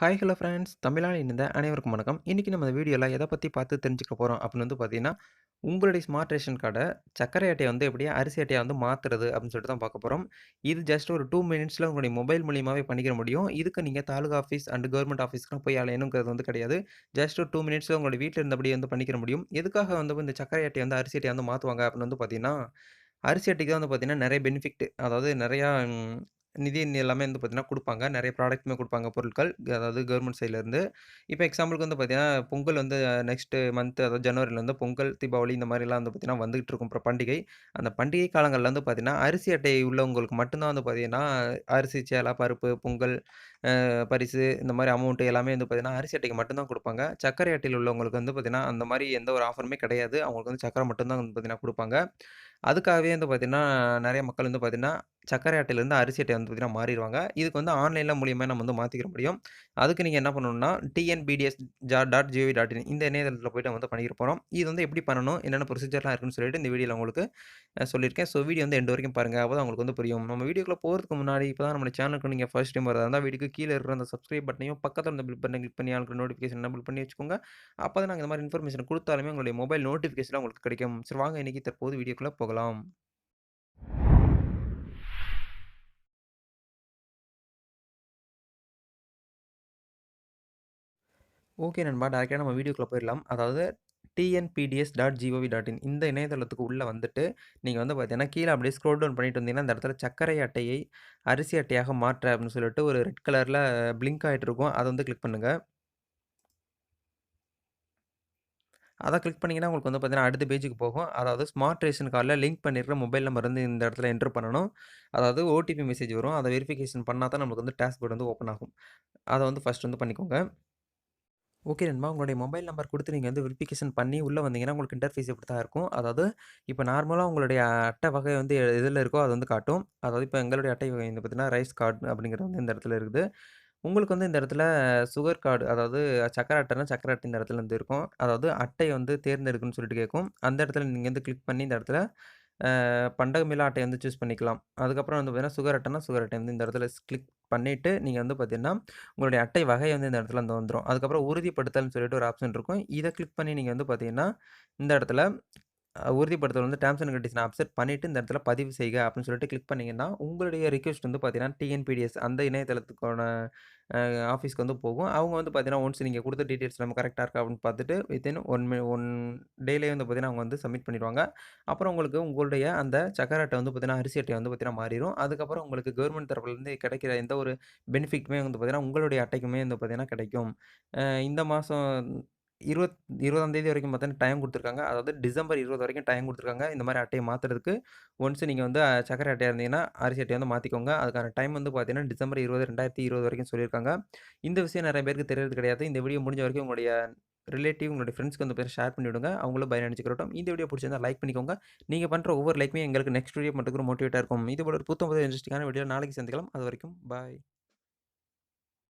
Hi hello friends தமிழால் இணைந்த அனைவருக்கும் வணக்கம். இன்றைக்கி நம்ம வீடியோவில் எதை பற்றி பார்த்து தெரிஞ்சுக்க போகிறோம் அப்படின்னு வந்து பார்த்தீங்கன்னா உங்களுடைய ஸ்மார்ட் ரேஷன் கார்டை சர்க்கரை அட்டையை வந்து எப்படியா அரிசி அட்டையை வந்து மாற்றுறது அப்படின்னு சொல்லிட்டு தான் பார்க்க போகிறோம் இது ஜஸ்ட் ஒரு டூ மினிட்ஸில் உங்களுடைய மொபைல் மூலியமாகவே பண்ணிக்கிற முடியும். இதுக்கு நீங்கள் தாலுகா ஆஃபீஸ் அண்ட் கவர்மெண்ட் ஆஃபீஸ்க்குலாம் போய் அலையணுங்கிறது வந்து கிடையாது. ஜஸ்ட் ஒரு டூ மினிட்ஸில் உங்களுடைய வீட்டில் இருந்தபடி வந்து பண்ணிக்கிற முடியும். எதுக்காக வந்து இந்த சர்க்கரை அட்டையை வந்து அரிசி அட்டையை வந்து மாற்றுவாங்க அப்படின்னு வந்து பார்த்தீங்கன்னா அரிசி அட்டைக்கு தான் வந்து பார்த்தீங்கன்னா நிறைய பெனிஃபிட் அதாவது நிறையா நிதி எல்லாமே வந்து பார்த்திங்கன்னா கொடுப்பாங்க நிறைய ப்ராடக்ட்டுமே கொடுப்பாங்க பொருட்கள். அதாவது கவர்மெண்ட் சைட்லேருந்து இப்போ எக்ஸாம்பிளுக்கு வந்து பார்த்திங்கன்னா பொங்கல் வந்து நெக்ஸ்ட்டு மந்த் அதாவது ஜனவரில பொங்கல், தீபாவளி இந்த மாதிரிலாம் வந்து பார்த்தீங்கன்னா வந்துகிட்டு இருக்கும் பண்டிகை. அந்த பண்டிகை காலங்களில் வந்து பார்த்தீங்கன்னா, அரிசி அட்டை உள்ளவங்களுக்கு மட்டும்தான் வந்து பார்த்தீங்கன்னா, அரிசி, சேலா, பருப்பு, பொங்கல், பரிசு இந்த மாதிரி அமௌண்ட்டு எல்லாமே வந்து பார்த்தீங்கன்னா, அரிசி அட்டைக்கு மட்டும்தான் கொடுப்பாங்க சர்க்கரை அட்டையில் உள்ளவங்களுக்கு வந்து பார்த்திங்கன்னா அந்த மாதிரி எந்த ஒரு ஆஃபருமே கிடையாது. அவங்களுக்கு வந்து சக்கரை மட்டும்தான் வந்து பார்த்திங்கன்னா கொடுப்பாங்க அதுக்காகவே வந்து பார்த்திங்கன்னா நிறைய மக்கள் வந்து பார்த்திங்கன்னா சக்கரை அட்டையிலேருந்து அரிசி அட்டை வந்து பார்த்திங்கன்னா மாறிடுவாங்க இதுக்கு வந்து ஆன்லைனில் மூலியமாக நம்ம வந்து மாற்றிக்கிற முடியும். அதுக்கு நீங்கள் என்ன பண்ணணும்னா, டிஎன்பிடிஎஸ் ஜா டாட் ஜிஓவி டாட் இன் இந்த இணையதளத்தில் போய்ட்டு வந்து பண்ணிக்கிற போகிறோம் இது வந்து எப்படி பண்ணணும்? என்னென்ன ப்ரொசீஜர்லாம் இருக்குன்னு சொல்லிட்டு இந்த வீடியோவில் உங்களுக்கு சொல்லியிருக்கேன். ஸோ வீடியோ வந்து எண்டு வரைக்கும் பாருங்கள் அப்போ உங்களுக்கு வந்து புரியும். நம்ம வீடியோக்குள்ள போகிறதுக்கு முன்னாடி இப்போ தான் நம்ம சேனலுக்கு நீங்கள் ஃபர்ஸ்ட் டைம் வரதா இருந்தால் வீடியோக்கு கீழே இருக்கிற அந்த சப்ஸ்கிரைப் பட்டனையும், பக்கத்தில் இருந்த பில் பட்டனை கிளிக் பண்ணி ஆளுக்கு நோட்டிஃபிகேஷன் பில் பண்ணி வச்சுக்கோங்க. அப்போ தான் நாங்கள் இந்த மாதிரி இன்ஃபர்மேஷன் கொடுத்தாலுமே உங்களுடைய மொபைல் நோட்டிஃபிகேஷன் உங்களுக்கு கிடைக்கும். சரி வாங்க இன்னைக்கு தற்போது வீடியோக்குள்ளே போகலாம். ஓகே நண்பா. டைரக்ட்டா நம்ம வீடியோக்குள்ள போயிடலாம் அதாவது TNPDS dot gov dot in இந்த இணையதளத்துக்கு உள்ளே வந்துட்டு, நீங்கள் வந்து பார்த்தீங்கன்னா, கீழே அப்படியே ஸ்க்ரோல் டவுன் பண்ணிட்டு வந்தீங்கன்னா, இந்த இடத்துல சர்க்கரை அட்டையை அரிசி அட்டையாக மாற்ற அப்படின்னு சொல்லிட்டு ஒரு ரெட் கலரில் பிளிங்க் ஆகிட்டு இருக்கும். அதை வந்து கிளிக் பண்ணுங்கள் அதை கிளிக் பண்ணீங்கன்னா, உங்களுக்கு வந்து பார்த்தீங்கன்னா, அடுத்த பேஜுக்கு போகும். அதாவது ஸ்மார்ட் ரேஷன் கார்டில் லிங்க் பண்ணியிருக்கிற மொபைல் நம்பர் வந்து இந்த இடத்துல என்ட்ரு பண்ணணும். அதாவது ஓடிபி மெசேஜ் வரும். அதை வெரிஃபிகேஷன் பண்ணால் தான் நமக்கு வந்து டேஷ்போர்ட் வந்து ஓப்பன் ஆகும். அதை வந்து ஃபஸ்ட் வந்து பண்ணிக்கோங்க. ஓகே நண்பா. உங்களுடைய மொபைல் நம்பர் கொடுத்து நீங்கள் வந்து வெரிஃபிகேஷன் பண்ணி உள்ளே வந்தீங்கன்னா, உங்களுக்கு இன்டர்ஃபேஸ் இப்படி தான் இருக்கும். அதாவது இப்போ நார்மலாக உங்களுடைய அட்டை வகை வந்து எதில் இருக்கோ அது வந்து காட்டும். அதாவது இப்போ எங்களுடைய அட்டை வகை வந்து பார்த்தீங்கன்னா, ரைஸ் கார்டு அப்படிங்கிறது வந்து இந்த இடத்துல இருக்குது. உங்களுக்கு வந்து இந்த இடத்துல சுகர் கார்டு அதாவது சக்கரை அட்டைனா சக்கரை அட்டை இந்த இடத்துல வந்து இருக்கும். அதாவது அட்டை வந்து தேர்ந்தெடுக்கணும்னு சொல்லிட்டு கேட்கும். அந்த இடத்துல நீங்கள் வந்து கிளிக் பண்ணி இந்த இடத்துல அ பண்டகமில்லா அட்டை வந்து சூஸ் பண்ணிக்கலாம். அதுக்கப்புறம் வந்து பார்த்தீங்கன்னா, சுகர் அட்டைனா சுகர் அட்டை வந்து இந்த இடத்துல கிளிக் பண்ணிவிட்டு நீங்கள் வந்து பார்த்தீங்கன்னா, உங்களுடைய அட்டை வகை வந்து இந்த இடத்துல வந்து வந்துடும் அதுக்கப்புறம் உறுதிப்படுத்தல்னு சொல்லிட்டு ஒரு ஆப்ஷன் இருக்கும். இதை கிளிக் பண்ணி நீங்கள் வந்து பார்த்தீங்கன்னா, இந்த இடத்துல உறுதிப்படுத்தல் வந்து டேர்ம்ஸ் அண்ட் கண்டிஷன் அப்செட் பண்ணிட்டு, இந்த இடத்துல பதிவு செய்க அப்படின்னு சொல்லிட்டு கிளிக் பண்ணிங்கன்னா உங்களுடைய ரிக்வெஸ்ட் வந்து பார்த்தீங்கன்னா, டிஎன்பிடிஎஸ் அந்த இணையதளத்துக்கான ஆஃபீஸ்க்கு வந்து போகும். அவங்க வந்து பார்த்தீங்கன்னா, ஒன்ஸ் நீங்கள் கொடுத்த டீட்டெயில்ஸ் நம்ம கரெக்டாக இருக்கா அப்படின்னு பார்த்துட்டு, வித்தின் ஒன் மி 1 டேலயே வந்து பார்த்தீங்கன்னா, அவங்க வந்து சப்மிட் பண்ணிடுவாங்க அப்புறம் உங்களுக்கு உங்களுடைய அந்த சக்கர அட்டை வந்து பார்த்தீங்கன்னா, அரிசி அட்டை வந்து பார்த்தீங்கன்னா மாறிடும் அதுக்கப்புறம் உங்களுக்கு கவர்மெண்ட் தரப்புலேருந்து கிடைக்கிற எந்த ஒரு பெனிஃபிட்டுமே வந்து பார்த்தீங்கன்னா, உங்களுடைய அட்டைக்குமே வந்து பார்த்தீங்கன்னா கிடைக்கும். இந்த மாதம் இருவத் 20ஆம் தேதி வரைக்கும் பார்த்தீங்கன்னா டைம் கொடுத்துருக்காங்க அதாவது டிசம்பர் 20 வரைக்கும் டைம் கொடுத்துருக்காங்க இந்த மாதிரி அட்டையை மாற்றுறதுக்கு ஒன்ஸ் நீங்கள் வந்து சக்கரை அட்டையாக இருந்தீங்கன்னா, அரிசி அட்டையை வந்து மாற்றிக்கோங்க அதுக்கான டைம் வந்து பார்த்தீங்கன்னா, டிசம்பர் 20, 2020 வரைக்கும் சொல்லியிருக்காங்க. இந்த விஷயம் நிறைய பேருக்கு தெரியறது கிடையாது. இந்த வீடியோ முடிஞ்ச வரைக்கும் உங்களுடைய ரிலேட்டிவ், உங்களுடைய ஃப்ரெண்ட்ஸ்க்கு வந்து பேர் ஷேர் பண்ணி விடுங்க. அவங்களும் பயனடைஞ்சுக்கிறட்டும். இந்த வீடியோ பிடிச்சிருந்தா லைக் பண்ணிக்கோங்க. நீங்கள் பண்ணுற ஒவ்வொரு லைக்குமே எங்களுக்கு நெக்ஸ்ட் வீடியோ பண்ணுறதுக்கு மோட்டிவேட்டாக இருக்கும். இது போல ஒரு புத்தம் புது இன்ட்ரெஸ்டிங்கான வீடியோ நாளைக்கு சந்திக்கலாம். அது வரைக்கும் பாய்.